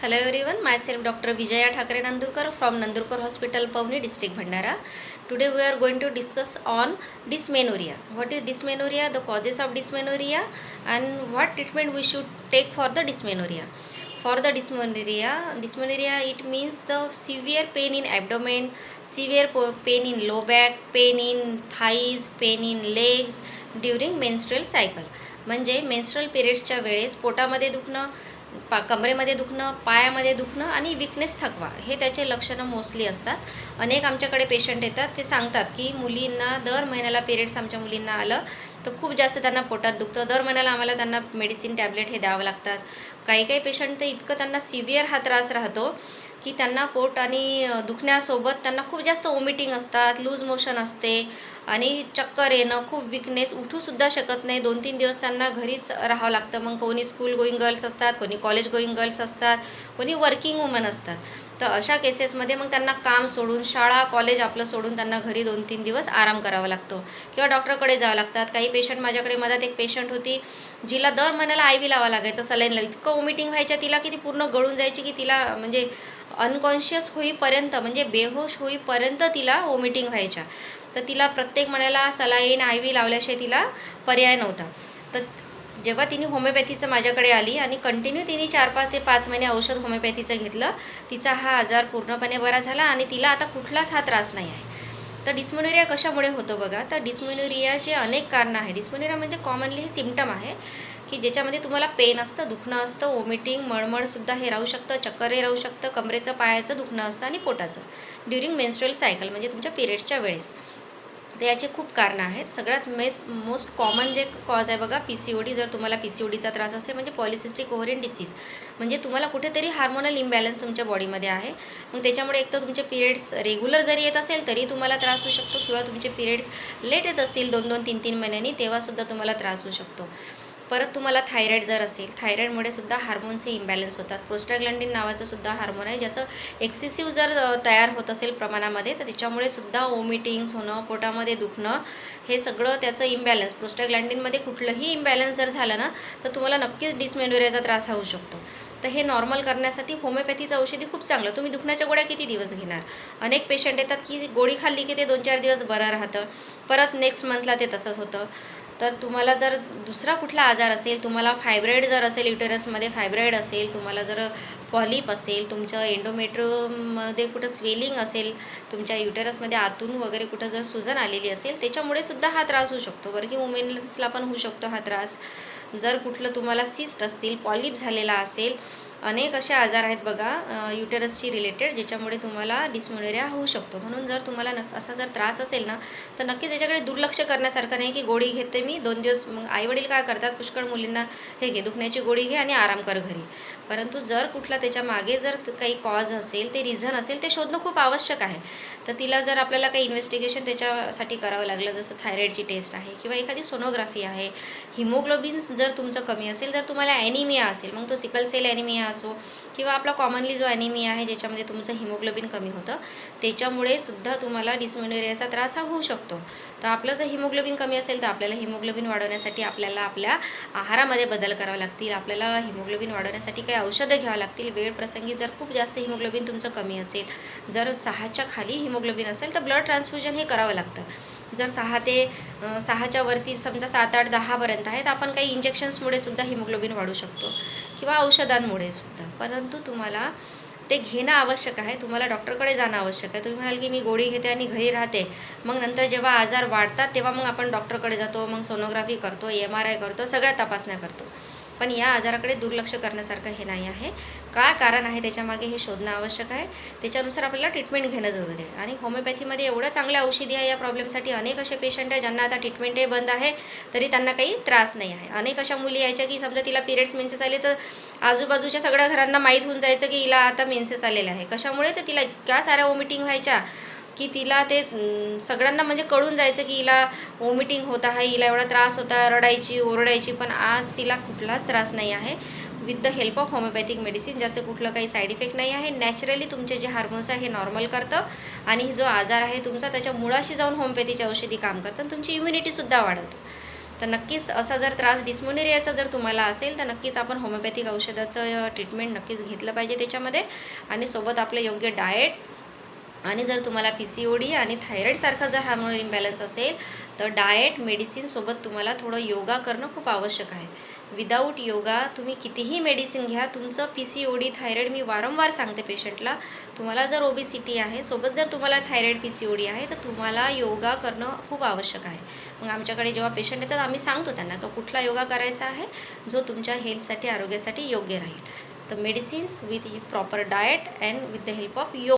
Hello everyone my self doctor Vijaya Thakre Nandurkar from Nandurkar hospital Pawni district Bhandara today we are going to discuss on dysmenorrhea what is dysmenorrhea the causes of dysmenorrhea and what treatment we should take for the dysmenorrhea for the dysmenorrhea dysmenorrhea it means the severe pain in abdomen severe pain in low back pain in thighs pain in legs during menstrual cycle म्हणजे menstrual पिरियड्सच्या वेळेस पोटामध्ये दुखणं पा कमरेमध्ये दुखणं पायामध्ये दुखणं आणि विकनेस थकवा हे त्याचे लक्षणं मोस्टली असतात. अनेक आमच्याकडे पेशंट येतात ते सांगतात की मुलींना दर महिन्याला पिरियड्स आमच्या मुलींना आलं तर खूप जास्त त्यांना पोटात दुखतं. दर महिन्याला आम्हाला त्यांना मेडिसिन टॅबलेट हे द्यावं लागतात. काही काही पेशंट तर इतकं त्यांना सिव्हिअर हा त्रास राहतो की त्यांना पोट आणि दुखण्यासोबत त्यांना खूप जास्त ओमिटिंग असतात लूज मोशन असते आणि चक्कर येणं खूप विकनेस उठूसुद्धा शकत नाही. दोन तीन दिवस त्यांना घरीच राहावं लागतं. मग कोणी स्कूल गोईंग गर्ल्स असतात कोणी कॉलेज गोईंग गर्ल्स असतात कोणी वर्किंग वुमन असतात. तर अशा केसेसमध्ये मग त्यांना काम सोडून शाळा कॉलेज आपलं सोडून त्यांना घरी दोन तीन दिवस आराम करावा लागतो. किंवा डॉक्टरकडे जावं लागतात. काही पेशंट माझ्याकडे मधात एक पेशंट होती जिला दर महिन्याला आय व्ही लावा लागायचं सलाईन इतकं वॉमिटिंग व्हायच्या तिला की ती पूर्ण गळून जायची की तिला म्हणजे अनकॉन्शियस होईपर्यंत म्हणजे बेहोश होईपर्यंत तिला वॉमिटिंग व्हायच्या. तर तिला प्रत्येक महिन्याला सलाईन आय व्ही लावल्याशिवाय तिला पर्याय नव्हता. तर जेव्हा तिने होमिओपॅथीचं माझ्याकडे आली आणि कंटिन्यू तिने चार पाच ते पाच महिने औषध होमिओपॅथीचं घेतलं तिचा हा आजार पूर्णपणे बरा झाला आणि तिला आता कुठलाच हा त्रास नाही आहे. तर डिस्मोनेरिया कशामुळे होतो बघा? तर डिस्मोनेरियाचे अनेक कारणं आहे. डिस्मोनेरिया म्हणजे कॉमनली हे सिमटम आहे की ज्याच्यामध्ये तुम्हाला पेन असतं दुखणं असतं वॉमिटिंग मळमळसुद्धा हे राहू शकतं चक्करही राहू शकतं कमरेचं पायाचं दुखणं असतं आणि पोटाचं. ड्युरिंग मेन्स्ट्रुअल सायकल म्हणजे तुमच्या पिरियड्सच्या वेळेस. तर याचे खूप कारणं आहेत. सगळ्यात मेस मोस्ट कॉमन जे कॉज आहे बघा पी सी ओ डी जर तुम्हाला पी सी ओ डीचा त्रास असेल म्हणजे पॉलिसिस्टिक ओव्हरियन डिसीज म्हणजे तुम्हाला कुठेतरी हार्मोनल इम्बॅलन्स तुमच्या बॉडीमध्ये आहे. मग त्याच्यामुळे एक तर तुमचे पिरियड्स रेग्युलर जरी येत असेल तरी तुम्हाला त्रास होऊ शकतो किंवा तुमचे पिरियड्स लेट येत असतील दोन दोन तीन तीन महिन्यांनी तेव्हासुद्धा तुम्हाला त्रास होऊ शकतो. परत तुम्हाला थायरॉईड जर असेल थायरॉईडमुळे सुद्धा हार्मोन्स हे इम्बॅलन्स होतात. प्रोस्टाग्लँडिन नावाचं सुद्धा हार्मोन आहे ज्याचं एक्सेसिव्ह जर तयार होत असेल प्रमाणामध्ये तर त्याच्यामुळे सुद्धा ओमिटिंग्स होणं पोटामध्ये दुखणं हे सगळं त्याचं इम्बॅलन्स प्रोस्टाग्लँडिनमध्ये कुठलंही इम्बॅलन्स जर झालं ना तर तुम्हाला नक्कीच डिस्मेनोरियाचा त्रास होऊ शकतो. तर हे नॉर्मल करण्यासाठी होमिओपॅथीचं औषधी खूप चांगलं. तुम्ही दुखण्याच्या गोळ्या किती दिवस घेणार? अनेक पेशंट येतात की गोळी खाल्ली की ते दोन चार दिवस बरं राहतं. परत नेक्स्ट मंथला ते तसंच होतं. तर तुम्हाला जर दुसरा कुठला आजार असेल तुम्हाला फायब्रॉईड जर असेल युटेरसमध्ये फायब्रॉईड असेल तुम्हाला जर पॉलिप असेल तुमचं एंडोमेट्रोमध्ये कुठं स्वेलिंग असेल तुमच्या युटेरसमध्ये आतून वगैरे कुठं जर सुजन आलेली असेल त्याच्यामुळे सुद्धा हा त्रास होऊ शकतो. वर्किंग वुमेन्सला पण होऊ शकतो हा त्रास. जर कुठलं तुम्हाला सिस्ट असतील पॉलिप झालेला असेल अनेक असे आजार आहेत बघा युटेरसशी रिलेटेड ज्याच्यामुळे तुम्हाला डिस्मोनेरिया होऊ शकतो. म्हणून जर तुम्हाला न असा जर त्रास असेल ना तर नक्कीच याच्याकडे दुर्लक्ष करण्यासारखं नाही की गोळी घेते मी दोन दिवस मग आईवडील काय करतात पुष्कळ मुलींना हे घे दुखण्याची गोळी घे आणि आराम कर घरी. परंतु जर कुठला त्याच्यामागे जर काही कॉज असेल ते रिझन असेल ते शोधणं खूप आवश्यक आहे. तर तिला जर आपल्याला काही इन्व्हेस्टिगेशन त्याच्यासाठी करावं लागलं जसं थायरॉईडची टेस्ट आहे किंवा एखादी सोनोग्राफी आहे हिमोग्लोबिन्स जर तुमचं कमी असेल तर तुम्हाला ॲनिमिया असेल मग तो सिकल सेल ॲनिमिया असो किंवा आपला कॉमनली जो ॲनिमिया आहे ज्याच्यामध्ये तुमचं हिमोग्लोबिन कमी होतं त्याच्यामुळे सुद्धा तुम्हाला डिस्मेनोरियाचा त्रास हा होऊ शकतो. तर आपलं जर हिमोग्लोबिन कमी असेल तर आपल्याला हिमोग्लोबिन वाढवण्यासाठी आपल्याला आपल्या आहारामध्ये बदल करावे लागतील. आपल्याला हिमोग्लोबिन वाढवण्यासाठी काही औषधं घ्यावं लागतील. वेळ प्रसंगी जर खूप जास्त हिमोग्लोबिन तुमचं कमी असेल जर सहाच्या खाली हिमोग्लोबिन असेल तर ब्लड ट्रान्सफ्युजन हे करावं लागतं. जर सहा ते सहाच्या वरती समजा सात आठ दहापर्यंत आहे तर आपण काही इंजेक्शन्समुळे सुद्धा हिमोग्लोबिन वाढू शकतो. किंवा औषधांमुळे सुद्धा. परंतु तुम्हाला ते घेणं आवश्यक आहे. तुम्हाला डॉक्टरकडे जाणं आवश्यक आहे. तुम्ही म्हणाल की मी गोळी घेते आणि घरी राहते. मग नंतर जेव्हा आजार वाढतात तेव्हा मग आपण डॉक्टरकडे जातो मग सोनोग्राफी करतो एम आर आय करतो सगळ्या तपासण्या करतो. पण या आजाराकडे दुर्लक्ष करण्यासारखं हे नाही आहे. काय कारण आहे त्याच्यामागे हे शोधणं आवश्यक आहे. त्याच्यानुसार आपल्याला ट्रीटमेंट घेणं जरुरी आहे. आणि होमिओपॅथीमध्ये एवढ्या चांगल्या औषधी आहे या प्रॉब्लेमसाठी अनेक असे पेशंट आहे ज्यांना आता ट्रीटमेंटही बंद आहे तरी त्यांना काही त्रास नाही आहे. अनेक अशा मुली यायच्या की समजा तिला पिरियड्स मेन्सेस आले तर आजूबाजूच्या सगळ्या घरांना माहीत होऊन जायचं की हिला आता मेन्सेस आलेले आहे. कशामुळे? तर तिला इतक्या साऱ्या वॉमिटिंग व्हायच्या. की तिला ते सगळ्यांना म्हणजे कळून जायचं की हिला वॉमिटिंग होत आहे हिला एवढा त्रास होता रडायची ओरडायची पण आज तिला कुठलाच त्रास नाही आहे. With the help of homeopathic medicine ज्याचं कुठलं काही साईड इफेक्ट नाही आहे नॅचरली तुमचे जे हार्मोन्स आहे हे नॉर्मल करतं. आणि जो आजार आहे तुमचा त्याच्या मुळाशी जाऊन होमिओपॅथीची औषधी काम करतं आणि तुमची इम्युनिटीसुद्धा वाढवतं. तर नक्कीच असा जर त्रास डिस्मोनेरियाचा जर तुम्हाला असेल तर नक्कीच आपण होमिओपॅथिक औषधाचं ट्रीटमेंट नक्कीच घेतलं पाहिजे त्याच्यामध्ये. आणि सोबत आपलं योग्य डाएट आणि जर तुम्हाला पी सी ओ डी आणि थायरॉईडसारखा जर हार्मोनल इम्बॅलन्स असेल तर डाएट मेडिसिनसोबत तुम्हाला थोडं योगा करणं खूप आवश्यक आहे. विदाऊट योगा तुम्ही कितीही मेडिसिन घ्या तुमचं P C O D thyroid मी वारंवार सांगते पेशंटला तुम्हाला जर ओबीसीटी आहे सोबत जर तुम्हाला thyroid P C O D आहे तर तुम्हाला योगा करणं खूप आवश्यक आहे. मग आमच्याकडे जेव्हा पेशंट येतात आम्ही सांगतो त्यांना का कुठला योगा करायचा आहे जो तुमच्या हेल्थसाठी आरोग्यासाठी योग्य राहील. तर medicines with proper diet and with the help of yoga